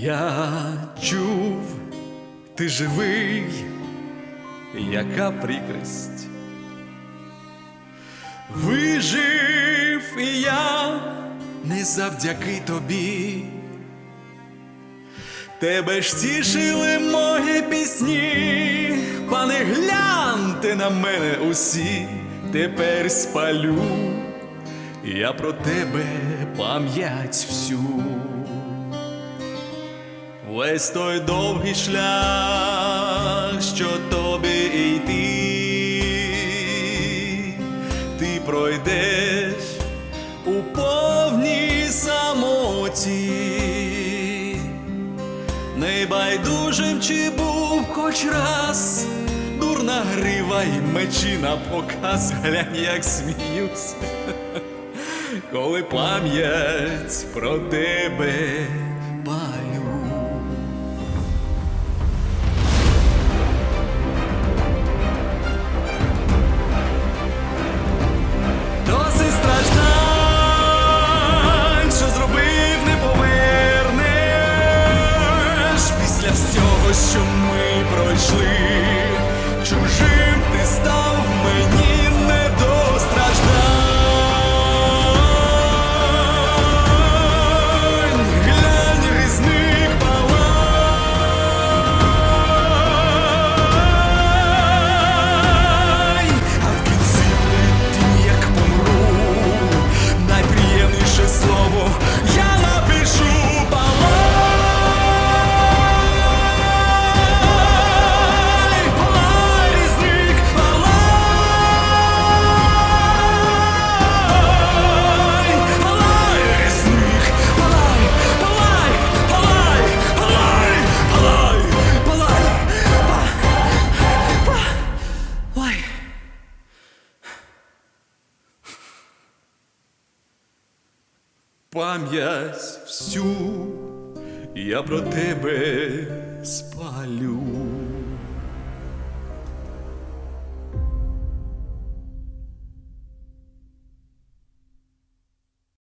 Я чув, ти живий, яка прикрість. Вижив і я не завдяки тобі. Тебе ж тішили мої пісні, пане, гляньте на мене усі, тепер спалю, я про тебе пам'ять всю. Весь той довгий шлях, що тобі йти, ти пройдеш у повній самоті. Небайдужим чи був хоч раз, дурна грива й мечі на показ, глянь, як сміюсь, коли пам'ять про тебе що ми пройшли. Пам'ять всю я про тебе.